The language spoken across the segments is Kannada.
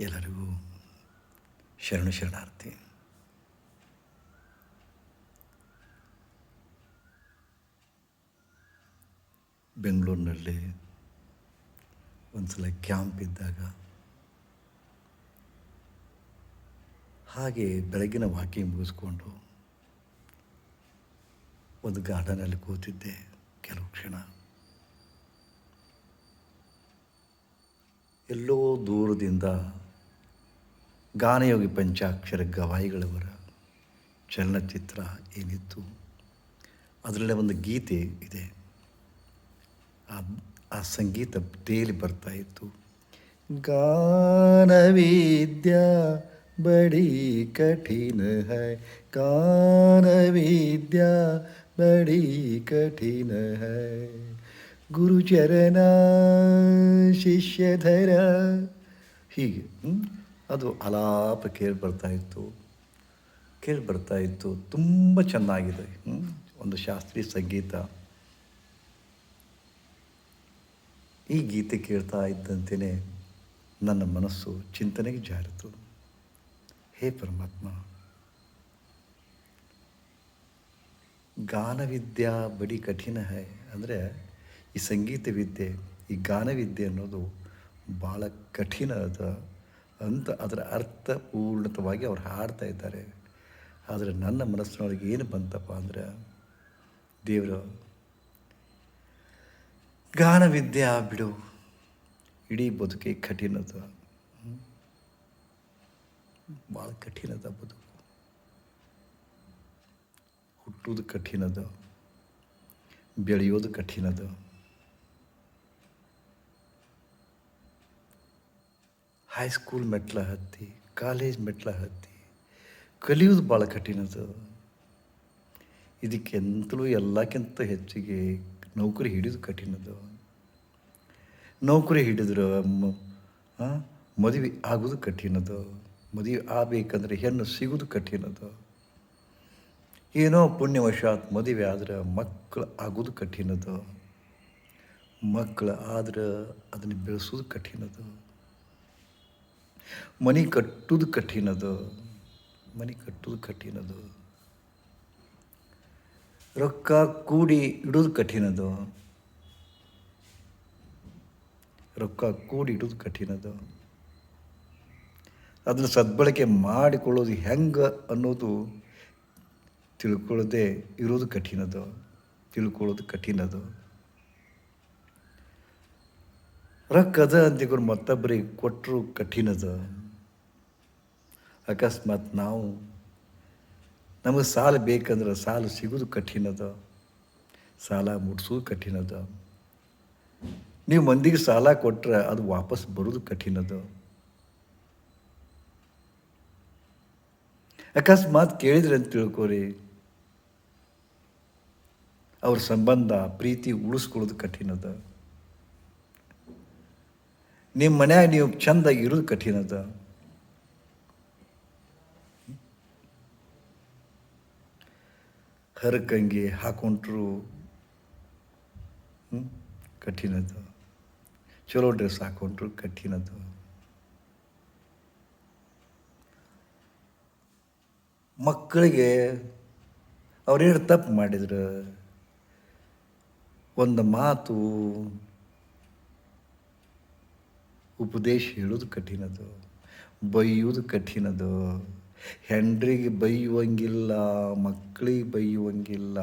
ಎಲ್ಲರಿಗೂ ಶರಣು ಶರಣಾರ್ಥಿ. ಬೆಂಗಳೂರಿನಲ್ಲಿ ಒಂದು ಸಲ ಕ್ಯಾಂಪ್ ಇದ್ದಾಗ ಹಾಗೆ ಬೆಳಗಿನ ವಾಕಿಂಗ್ ಮುಗಿಸ್ಕೊಂಡು ಒಂದು ಗಾರ್ಡನಲ್ಲಿ ಕೂತಿದ್ದೆ ಕೆಲವು ಕ್ಷಣ. ಎಲ್ಲೋ ದೂರದಿಂದ ಗಾನಯೋಗಿ ಪಂಚಾಕ್ಷರ ಗವಾಯಿಗಳವರ ಚಲನಚಿತ್ರ ಏನಿತ್ತು? ಅದರಲ್ಲೇ ಒಂದು ಗೀತೆ ಇದೆ. ಆ ಆ ಸಂಗೀತ ತೇಲಿ ಬರ್ತಾ ಇತ್ತು. ಗಾನವಿದ್ಯಾ ಬಡಿ ಕಠಿಣ ಹೈ. ಗಾನವಿದ್ಯಾ ಬಡಿ ಕಠಿಣ ಹೈ. ಗುರುಚರಣ ಶಿಷ್ಯಧರ ಹೀಗೆ? ಅದು ಅಲಾಪ ಕೇಳಿ ಬರ್ತಾ ಇತ್ತು. ಕೇಳಿ ಬರ್ತಾ ಇತ್ತು. ತುಂಬ ಚೆನ್ನಾಗಿದೆ? ಒಂದು ಶಾಸ್ತ್ರೀಯ ಸಂಗೀತ. ಈ ಗೀತೆ ಕೇಳ್ತಾ ಇದ್ದಂತೆಯೇ ನನ್ನ ಮನಸ್ಸು ಚಿಂತನೆಗೆ ಜಾರಿತು. ಹೇ ಪರಮಾತ್ಮ, ಗಾನವಿದ್ಯಾ ಬಡಿ ಕಠಿಣ ಹೈ. ಅಂದರೆ ಈ ಸಂಗೀತ ವಿದ್ಯೆ, ಈ ಗಾನವಿದ್ಯೆ ಅನ್ನೋದು ಭಾಳ ಕಠಿಣ ಅದ ಅಂತ ಅದರ ಅರ್ಥಪೂರ್ಣತವಾಗಿ ಅವ್ರು ಹಾಡ್ತಾ ಇದ್ದಾರೆ. ಆದರೆ ನನ್ನ ಮನಸ್ಸಿನೊಳಗೆ ಏನು ಬಂತಪ್ಪ ಅಂದರೆ, ದೇವರು ಗಾನವಿದ್ಯೆ ಬಿಡು ಇಡೀ ಬದುಕೆ ಕಠಿಣದ. ಭಾಳ ಕಠಿಣದ ಬದುಕು. ಹುಟ್ಟುವುದು ಕಠಿಣದ, ಬೆಳೆಯೋದು ಕಠಿಣದ. ಹೈಸ್ಕೂಲ್ ಮೆಟ್ಲ ಹತ್ತಿ ಕಾಲೇಜ್ ಮೆಟ್ಲ ಹತ್ತಿ ಕಲಿಯೋದು ಭಾಳ ಕಠಿಣದ ಇದಕ್ಕೆಂತಲೂ ಎಲ್ಲಕ್ಕಿಂತ ಹೆಚ್ಚಿಗೆ ನೌಕರಿ ಹಿಡಿದು ಕಠಿಣದ ನೌಕರಿ ಹಿಡಿದ್ರೆ ಮದುವೆ ಆಗೋದು ಕಠಿಣದ ಮದುವೆ ಆಗಬೇಕಂದ್ರೆ ಹೆಣ್ಣು ಸಿಗೋದು ಕಠಿಣದ ಏನೋ ಪುಣ್ಯವಶಾತ್ ಮದುವೆ ಆದ್ರೆ ಮಕ್ಕಳು ಆಗೋದು ಕಠಿಣದು ಮಕ್ಕಳು ಆದ್ರೆ ಅದನ್ನು ಬೆಳೆಸೋದು ಕಠಿಣದ ಮನೆ ಕಟ್ಟುದು ಕಠಿಣದು. ಮನೆ ಕಟ್ಟುವುದು ಕಠಿಣದು. ರೊಕ್ಕ ಕೂಡಿ ಇಡೋದು ಕಠಿಣದು. ರೊಕ್ಕ ಕೂಡಿ ಇಡೋದು ಕಠಿಣದು. ಅದನ್ನು ಸದ್ಬಳಕೆ ಮಾಡಿಕೊಳ್ಳೋದು ಹೆಂಗೆ ಅನ್ನೋದು ತಿಳ್ಕೊಳ್ಳದೆ ಇರೋದು ಕಠಿಣದು. ತಿಳ್ಕೊಳ್ಳೋದು ಕಠಿಣದ. ರೊಕ್ಕದ ಇವ್ರು ಮತ್ತೊಬ್ಬರಿಗೆ ಕೊಟ್ಟರು ಕಠಿಣದ. ಅಕಸ್ಮಾತ್ ನಾವು ನಮಗೆ ಸಾಲ ಬೇಕಂದ್ರೆ ಸಾಲ ಸಿಗೋದು ಕಠಿಣದ. ಸಾಲ ಮುಟ್ಸೋದು ಕಠಿಣದ. ನೀವು ಮಂದಿಗೆ ಸಾಲ ಕೊಟ್ಟರೆ ಅದು ವಾಪಸ್ ಬರೋದು ಕಠಿಣದ. ಅಕಸ್ಮಾತ್ ಕೇಳಿದ್ರೆ ಅಂತ ತಿಳ್ಕೊರಿ, ಅವ್ರ ಸಂಬಂಧ ಪ್ರೀತಿ ಉಳಿಸ್ಕೊಳ್ಳೋದು ಕಠಿಣದ. ನಿಮ್ಮ ಮನ್ಯಾಗ ನೀವು ಚಂದಾಗಿ ಇರೋದು ಕಠಿಣದ ಹರಕಂಗಿ ಹಾಕೊಂಡ್ರು ಕಠಿಣದ ಚಲೋ ಡ್ರೆಸ್ ಹಾಕೊಂಡ್ರು ಕಠಿಣದು ಮಕ್ಕಳಿಗೆ ಅವ್ರೇನು ತಪ್ಪು ಮಾಡಿದ್ರು? ಒಂದು ಮಾತು ಉಪದೇಶ ಹೇಳೋದು ಕಠಿಣದು ಬೈಯೋದು ಕಠಿಣದು. ಹೆಂಡ್ರಿಗೆ ಬೈಯುವಂಗಿಲ್ಲ, ಮಕ್ಕಳಿಗೆ ಬೈಯುವಂಗಿಲ್ಲ,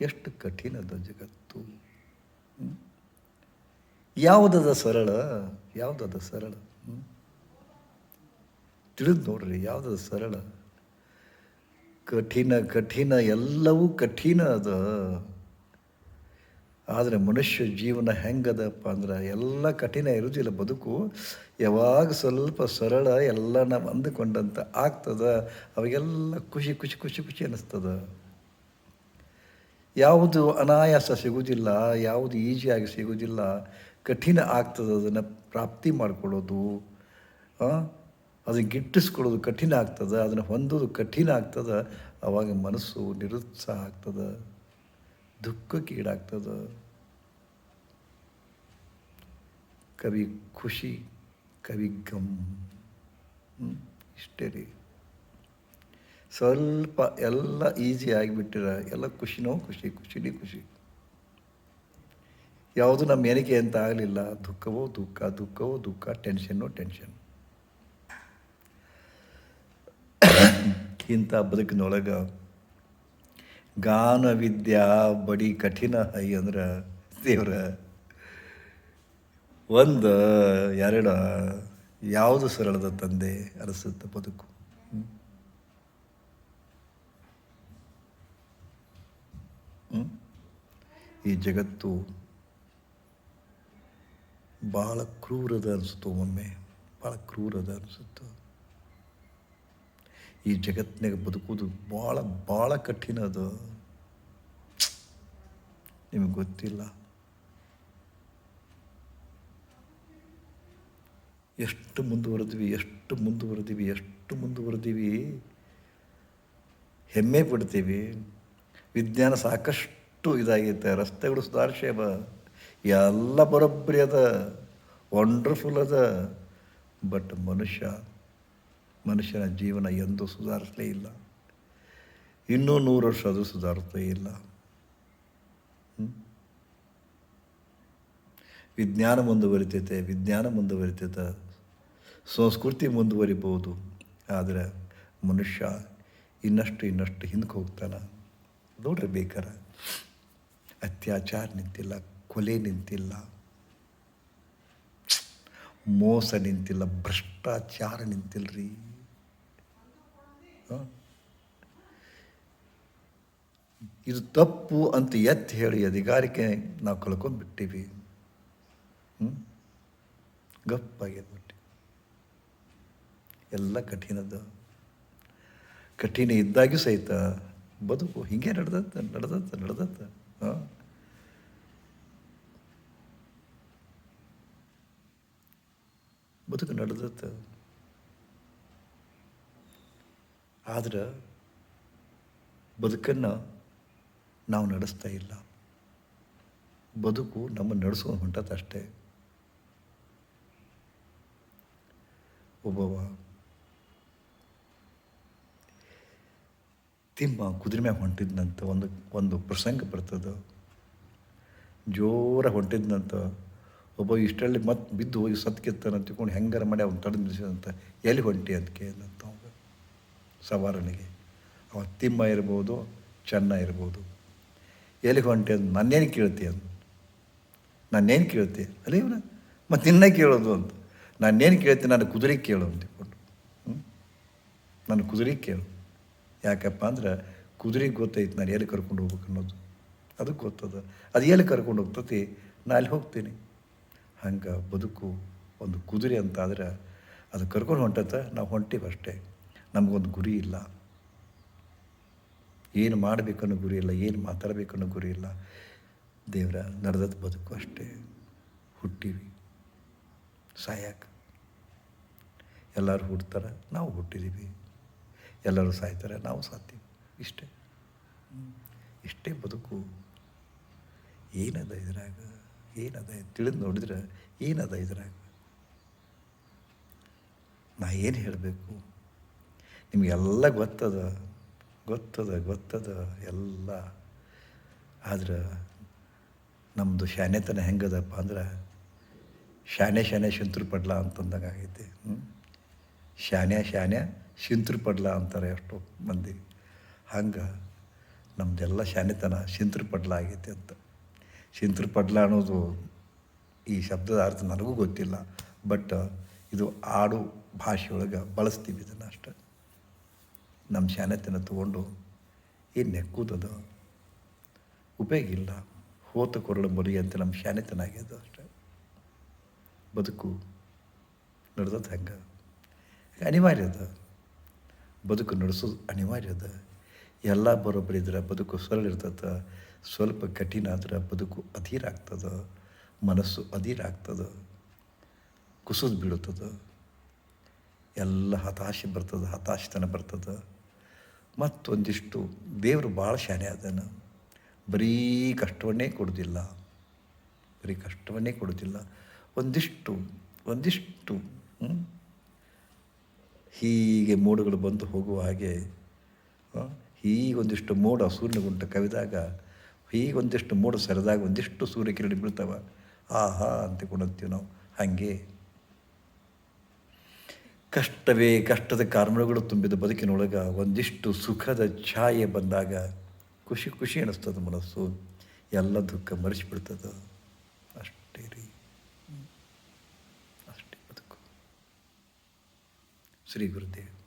ಎಷ್ಟು ಕಠಿಣದ ಜಗತ್ತು? ಯಾವುದದ ಸರಳ ಯಾವುದದ ಸರಳ? ತಿಳಿದು ನೋಡ್ರಿ ಯಾವುದದ ಸರಳ. ಕಠಿಣ ಕಠಿಣ ಎಲ್ಲವೂ ಕಠಿಣ ಅದ. ಆದರೆ ಮನುಷ್ಯ ಜೀವನ ಹೆಂಗದಪ್ಪ ಅಂದ್ರೆ ಎಲ್ಲ ಕಠಿಣ ಇರುವುದಿಲ್ಲ ಬದುಕು. ಯಾವಾಗ ಸ್ವಲ್ಪ ಸರಳ ಎಲ್ಲ ನಾವು ಅಂದುಕೊಂಡಂತ ಆಗ್ತದೆ, ಅವಾಗೆಲ್ಲ ಖುಷಿ ಖುಷಿ ಖುಷಿ ಖುಷಿ ಅನ್ನಿಸ್ತದ. ಯಾವುದು ಅನಾಯಾಸ ಸಿಗುವುದಿಲ್ಲ ಯಾವುದು ಈಸಿಯಾಗಿ ಸಿಗುವುದಿಲ್ಲ ಕಠಿಣ ಆಗ್ತದೆ ಅದನ್ನು ಪ್ರಾಪ್ತಿ ಮಾಡ್ಕೊಳ್ಳೋದು ಅದನ್ನು ಗಿಟ್ಟಿಸ್ಕೊಳ್ಳೋದು ಕಠಿಣ ಆಗ್ತದೆ, ಅದನ್ನು ಹೊಂದೋದು ಕಠಿಣ ಆಗ್ತದೆ, ಅವಾಗ ಮನಸ್ಸು ನಿರುತ್ಸಾಹ ಆಗ್ತದೆ. ದುಃಖಕ್ಕೆ ಈಡಾಗ್ತದ? ಕವಿ ಖುಷಿ, ಕವಿ ಗಮ್? ಇಷ್ಟೇ ರೀ. ಸ್ವಲ್ಪ ಎಲ್ಲ ಈಸಿ ಆಗಿಬಿಟ್ಟಿರ ಎಲ್ಲ ಖುಷಿನೋ ಖುಷಿ, ಖುಷಿನೇ ಖುಷಿ. ಯಾವುದು ನಮ್ಮ ಏನಕ್ಕೆ ಅಂತ ಆಗಲಿಲ್ಲ. ದುಃಖವೋ ದುಃಖ ದುಃಖವೋ ದುಃಖ, ಟೆನ್ಷನ್ನೋ ಟೆನ್ಷನ್. ಇಂಥ ಬದುಕಿನೊಳಗೆ ಗಾನ ವಿದ್ಯಾ ಬಡಿ ಕಠಿಣ ಹೈ ಅಂದ್ರೆ ದೇವ್ರ. ಒಂದು, ಎರಡು, ಯಾವುದು ಸರಳದ ತಂದೆ ಅನಿಸುತ್ತೆ ಬದುಕು? ಈ ಜಗತ್ತು ಭಾಳ ಕ್ರೂರದ ಅನಿಸುತ್ತೋ ಒಮ್ಮೆ ಭಾಳ ಕ್ರೂರದ ಅನಿಸುತ್ತೆ. ಈ ಜಗತ್ತಿನಾಗ ಬದುಕುವುದು ಭಾಳ ಭಾಳ ಕಠಿಣ ಅದು. ನಿಮಗೆ ಗೊತ್ತಿಲ್ಲ. ಎಷ್ಟು ಮುಂದುವರೆದ್ವಿ, ಎಷ್ಟು ಮುಂದುವರೆದೀವಿ ಎಷ್ಟು ಮುಂದುವರೆದೀವಿ. ಹೆಮ್ಮೆ ಪಡ್ತೀವಿ. ವಿಜ್ಞಾನ ಸಾಕಷ್ಟು ಇದಾಗೈತೆ. ರಸ್ತೆಗಳು ಸುಧಾರಿಸ್ಯಾವ. ಎಲ್ಲ ಬರೋಬ್ಬರಿ ಅದ. ವಂಡರ್ಫುಲ್ ಅದ. ಬಟ್ ಮನುಷ್ಯ ಮನುಷ್ಯನ ಜೀವನ ಎಂದೂ ಸುಧಾರಿಸಲೇ ಇಲ್ಲ ಇನ್ನೂ ನೂರು ವರ್ಷ ಅದು ಸುಧಾರಿಸಲೇ ಇಲ್ಲ? ವಿಜ್ಞಾನ ಮುಂದುವರಿತೈತೆ ವಿಜ್ಞಾನ ಮುಂದುವರಿತೈತೆ ಸಂಸ್ಕೃತಿ ಮುಂದುವರಿಬೋದು ಆದರೆ ಮನುಷ್ಯ ಇನ್ನಷ್ಟು ಇನ್ನಷ್ಟು ಹಿಂದಕ್ಕೆ ಹೋಗ್ತಾನೆ ನೋಡ್ರಿ ಬೇಕಾರ, ಅತ್ಯಾಚಾರ ನಿಂತಿಲ್ಲ, ಕೊಲೆ ನಿಂತಿಲ್ಲ, ಮೋಸ ನಿಂತಿಲ್ಲ, ಭ್ರಷ್ಟಾಚಾರ ನಿಂತಿಲ್ಲ ಹ? ಇದು ತಪ್ಪು ಅಂತ ಎತ್ತಿ ಹೇಳಿ ಅಧಿಕಾರಿಕೆ ನಾವು ಕಳ್ಕೊಂಡ್ಬಿಟ್ಟಿವಿ. ಹ್ಞೂ ಗಪ್ಪಾಗಿದ್ಬಿಟ್ಟು ಎಲ್ಲ ಕಠಿಣದ. ಕಠಿಣ ಇದ್ದಾಗ್ಯೂ ಸಹಿತ ಬದುಕು ಹೀಗೆ ನಡೆದತ್ತ ನಡೆದತ್ತ ನಡೆದತ್ತ ಹಾಂ? ಬದುಕು ನಡೆದತ್ತ ಆದ್ರೆ ಬದುಕನ್ನು ನಾವು ನಡೆಸ್ತಾ ಇಲ್ಲ. ಬದುಕು ನಮ್ಮ ನಡೆಸ್ಕೊಂಡು ಹೊಂಟದಷ್ಟೇ ಒಬ್ಬವ ತಿಮ್ಮ ಕುದುರೆ ಮ್ಯಾಗ ಹೊಂಟಿದ್ನಂತ ಒಂದು ಒಂದು ಪ್ರಸಂಗ ಬರ್ತದ. ಜೋರ ಹೊಂಟಿದ್ನಂತ ಒಬ್ಬ ಇಷ್ಟಳ್ಳಿ ಮತ್ತೆ ಬಿದ್ದು ಹೋಗಿ ಸತ್ಕಿತ್ತಾನ ತಿಳ್ಕೊಂಡು ಹೆಂಗಾರ ಮಾಡಿ ಅವ್ನು ತಡೆದು ನಿಲ್ಲಿಸಿದಂತ ಎಲ್ಲಿ ಹೊಂಟಿ? ಅಂತ ಕೇಳಿದಂತ ಸವಾರನಿಗೆ. ಅವ ತಿಮ್ಮ ಇರ್ಬೋದು, ಚೆನ್ನ ಇರ್ಬೋದು. ಎಲ್ಲಿಗೆ ಹೊಂಟೆ ಅಂತ ನನ್ನೇನು ಕೇಳ್ತಿ ಅಂತ ನಾನೇನು ಕೇಳ್ತಿ? ಅಲ್ಲ ಇವನ, ಮತ್ತು ನಿನ್ನ ಕೇಳೋದು ಅಂತ ನಾನೇನು ಕೇಳ್ತೀನಿ ನಾನು ಕುದುರೆ ಕೇಳು ಅಂತ ಕೊಟ್ಟು ನನ್ನ ಕುದುರೆ ಕೇಳು. ಯಾಕಪ್ಪ ಅಂದ್ರೆ, ಕುದುರೆಗೆ ಗೊತ್ತೈತೆ ನಾನು ಎಲ್ಲಿ ಕರ್ಕೊಂಡು ಹೋಗ್ಬೇಕು ಅನ್ನೋದು. ಅದಕ್ಕೆ ಗೊತ್ತದ. ಅದು ಎಲ್ಲಿ ಕರ್ಕೊಂಡು ಹೋಗ್ತತಿ? ನಾನು ಅಲ್ಲಿ ಹೋಗ್ತೀನಿ. ಹಂಗೆ ಬದುಕು ಒಂದು ಕುದುರೆ ಅಂತಾದ್ರೆ, ಅದು ಕರ್ಕೊಂಡು ಹೊಂಟತ್ತ, ನಾವು ಹೊಂಟೀವಿ ಅಷ್ಟೇ. ನಮಗೊಂದು ಗುರಿ ಇಲ್ಲ. ಏನು ಮಾಡಬೇಕನ್ನೋ ಗುರಿ ಇಲ್ಲ, ಏನು ಮಾತಾಡಬೇಕನ್ನೋ ಗುರಿ ಇಲ್ಲ. ದೇವರ ನಡೆದದ್ದು ಬದುಕು ಅಷ್ಟೇ. ಹುಟ್ಟೀವಿ. ಸಾಯಕ್ಕೆ ಎಲ್ಲರೂ ಹುಡ್ತಾರೆ ನಾವು ಹುಟ್ಟಿದ್ದೀವಿ ಎಲ್ಲರೂ ಸಾಯ್ತಾರೆ, ನಾವು ಸಾಯ್ತೀವಿ ಇಷ್ಟೇ. ಇಷ್ಟೇ ಬದುಕು. ಏನದ ಇದ್ರಾಗ? ಏನದ? ತಿಳಿದು ನೋಡಿದ್ರೆ ಏನದ ಇದ್ರಾಗ? ನಾ ಏನು ಹೇಳಬೇಕು? ನಿಮಗೆಲ್ಲ ಗೊತ್ತದ ಗೊತ್ತದ ಗೊತ್ತದ ಎಲ್ಲ. ಆದ್ರೆ ನಮ್ಮದು ಶಾನೆತನ ಹೆಂಗದಪ್ಪ ಅಂದ್ರೆ, ಶಾನೆ ಶಾನೆ ಶಿಂತೃ ಪಡ್ಲ ಅಂತಂದಾಗ ಆಗೈತಿ. ಶಾನೆ ಶಾನೆ ಶಿಂತೃ ಪಡ್ಲ ಅಂತಾರೆ ಎಷ್ಟೋ ಮಂದಿ. ಹಂಗೆ ನಮ್ಮದೆಲ್ಲ ಶಾನೆತನ ಶಿಂತ್ರು ಪಡ್ಲ ಆಗೈತಿ ಅಂತ. ಶಿಂತ್ರು ಪಡ್ಲ ಅನ್ನೋದು ಈ ಶಬ್ದದ ಅರ್ಥ ನನಗೂ ಗೊತ್ತಿಲ್ಲ, ಬಟ್ ಇದು ಆಡು ಭಾಷೆಯೊಳಗೆ ಬಳಸ್ತೀವಿ ಇದನ್ನು ಅಷ್ಟೆ. ನಮ್ಮ ಶಾನೆತನ ತಗೊಂಡು ಏನು ನೆಕ್ಕುದದು? ಉಪಯೋಗ ಇಲ್ಲ. ಹೋತ ಕೊರಳು ಮರಿ ಅಂತ ನಮ್ಮ ಶಾನೆತನ ಆಗ್ಯದ ಅಷ್ಟೆ. ಬದುಕು ನಡೆದದ್ದು ಹಂಗೆ? ಅನಿವಾರ್ಯ ಅದ. ಬದುಕು ನಡೆಸೋದು ಅನಿವಾರ್ಯ ಅದ. ಎಲ್ಲ ಬರೋಬ್ಬರಿ ಇದ್ರೆ ಬದುಕು ಸರಳ ಇರ್ತದೆ. ಸ್ವಲ್ಪ ಕಠಿಣ ಆದ್ರೆ ಬದುಕು ಅಧೀರಾಗ್ತದ ಮನಸ್ಸು ಅಧೀರ ಆಗ್ತದೆ. ಕುಸಿದು ಬೀಳುತ್ತದೆ. ಎಲ್ಲ ಹತಾಶೆ ಬರ್ತದೆ, ಹತಾಶತನ ಬರ್ತದೆ. ಮತ್ತೊಂದಿಷ್ಟು ದೇವರು ಭಾಳ ಶಾನೆ ಅದನ್ನು ಬರೀ ಕಷ್ಟವನ್ನೇ ಕೊಡೋದಿಲ್ಲ. ಬರೀ ಕಷ್ಟವನ್ನೇ ಕೊಡೋದಿಲ್ಲ. ಒಂದಿಷ್ಟು ಒಂದಿಷ್ಟು ಹೀಗೆ ಮೋಡಗಳು ಬಂದು ಹೋಗುವ ಹಾಗೆ ಹೀಗೊಂದಿಷ್ಟು ಮೋಡ ಸೂರ್ಯಗುಂಟ ಕವಿದಾಗ, ಹೀಗೊಂದಿಷ್ಟು ಮೋಡ ಸರಿದಾಗ ಒಂದಿಷ್ಟು ಸೂರ್ಯಕಿರಣ ಬೀಳ್ತಾವ. ಆಹಾ ಅಂತಿಕೊಂಡಂತೀವಿ ನಾವು. ಹಾಗೆ. ಕಷ್ಟವೇ ಕಷ್ಟದ ಕಾರಣಗಳು ತುಂಬಿದ ಬದುಕಿನೊಳಗೆ ಒಂದಿಷ್ಟು ಸುಖದ ಛಾಯೆ ಬಂದಾಗ ಖುಷಿ ಖುಷಿ ಅನ್ನಿಸ್ತದೆ ಮನಸ್ಸು. ಎಲ್ಲ ದುಃಖ ಮರೆಸಿಬಿಡ್ತದೆ. ಅಷ್ಟೇ ರೀ. ಅಷ್ಟೇ ಬದುಕು. ಶ್ರೀ ಗುರುದೇವ್.